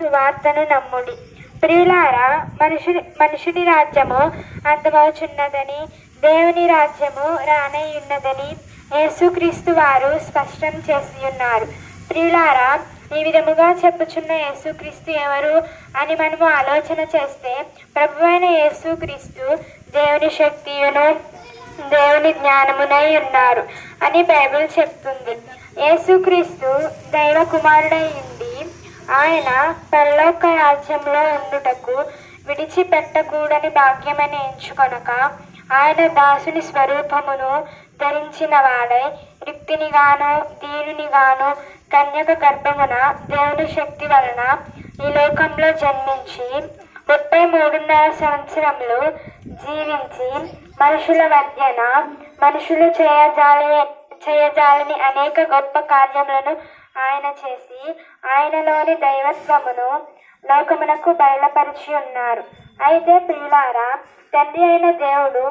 సువార్తను నమ్ముడి. ప్రియులారా మనుషుని మనుషుని రాజ్యము అంతమవుచున్నదని దేవుని రాజ్యము రానయ్యున్నదని యేసుక్రీస్తు వారు స్పష్టం చేసి ఉన్నారు ప్రియులారా ఈ విధముగా చెప్పుచున్న యేసుక్రీస్తు ఎవరు అని మనము ఆలోచన చేస్తే ప్రభువైన యేసుక్రీస్తు దేవుని శక్తియును దేవుని జ్ఞానమునై ఉన్నారు అని బైబిల్ చెప్తుంది. యేసుక్రీస్తు దైవ కుమారుడై ఆయన పరలోక రాజ్యంలో ఉండుటకు విడిచిపెట్టకూడని భాగ్యమని ఎంచుకొనక ఆయన దాసుని స్వరూపమును ధరించిన వాడై రిక్తినిగాను దీనునిగాను కన్యక గర్భమున దేవుని శక్తి వలన ఈ లోకంలో జన్మించి ముప్పై మూడున్నర సంవత్సరములు జీవించి మనుషుల మధ్యన మనుషులు చేయజాలని చేయజాలని అనేక గొప్ప కార్యములను ఆయన చేసి ఆయనలోని దైవత్వమును లోకమునకు బయలుపరిచి ఉన్నారు. అయితే ప్రియులారా తండ్రి అయిన దేవుడు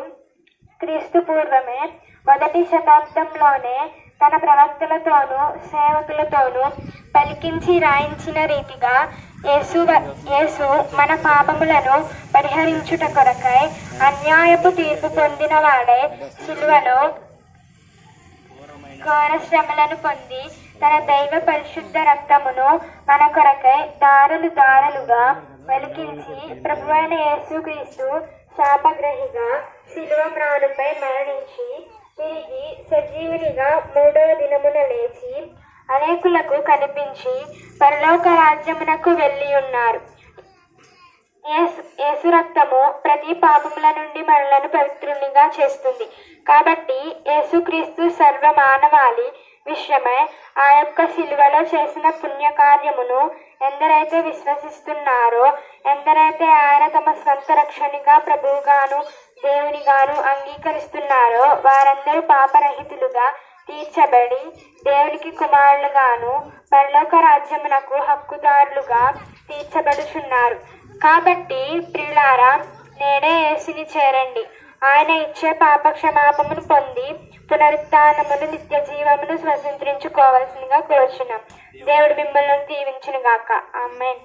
క్రీస్తు పూర్వమే మొదటి శతాబ్దంలోనే తన ప్రవక్తలతోనూ సేవకులతోనూ పలికించి రాయించిన రీతిగా యేసు యేసు మన పాపములను పరిహరించుట కొరకై అన్యాయపు తీర్పు పొందిన వాడే శిలువలో ఘోర శ్రమలను పొంది తన దైవ పరిశుద్ధ రక్తమును మన కొరకై దారులు దారులుగా వెలికించి ప్రభువైన యేసుక్రీస్తు శాపగ్రహిగా శిలువ మ్రానుపై మరణించి తిరిగి సజీవునిగా మూడవ దినమున లేచి అనేకులకు కనిపించి పరలోక రాజ్యమునకు వెళ్ళి ఉన్నారు. యేసు యేసు రక్తము ప్రతి పాపముల నుండి మనలను పవిత్రునిగా చేస్తుంది. కాబట్టి యేసుక్రీస్తు సర్వ మానవాళి విషయమై ఆ యొక్క శిలువలో చేసిన పుణ్యకార్యమును ఎందరైతే విశ్వసిస్తున్నారో ఎందరైతే ఆయన తమ స్వంత రక్షణగా ప్రభువుగాను దేవునిగాను అంగీకరిస్తున్నారో వారందరూ పాపరహితులుగా తీర్చబడి దేవునికి కుమారులుగాను పరలోక రాజ్యమునకు హక్కుదారులుగా తీర్చబడుచున్నారు. కాబట్టి ప్రియులారా నేడే యేసుని చేరండి. ఆయన ఇచ్చే పాప క్షమాపమును పొంది పునరుత్నమును నిత్య జీవమును స్వతంత్రించుకోవాల్సిందిగా కోరుచున్నాం. దేవుడు మిమ్మల్ని దీవించును గాక ఆమెన్.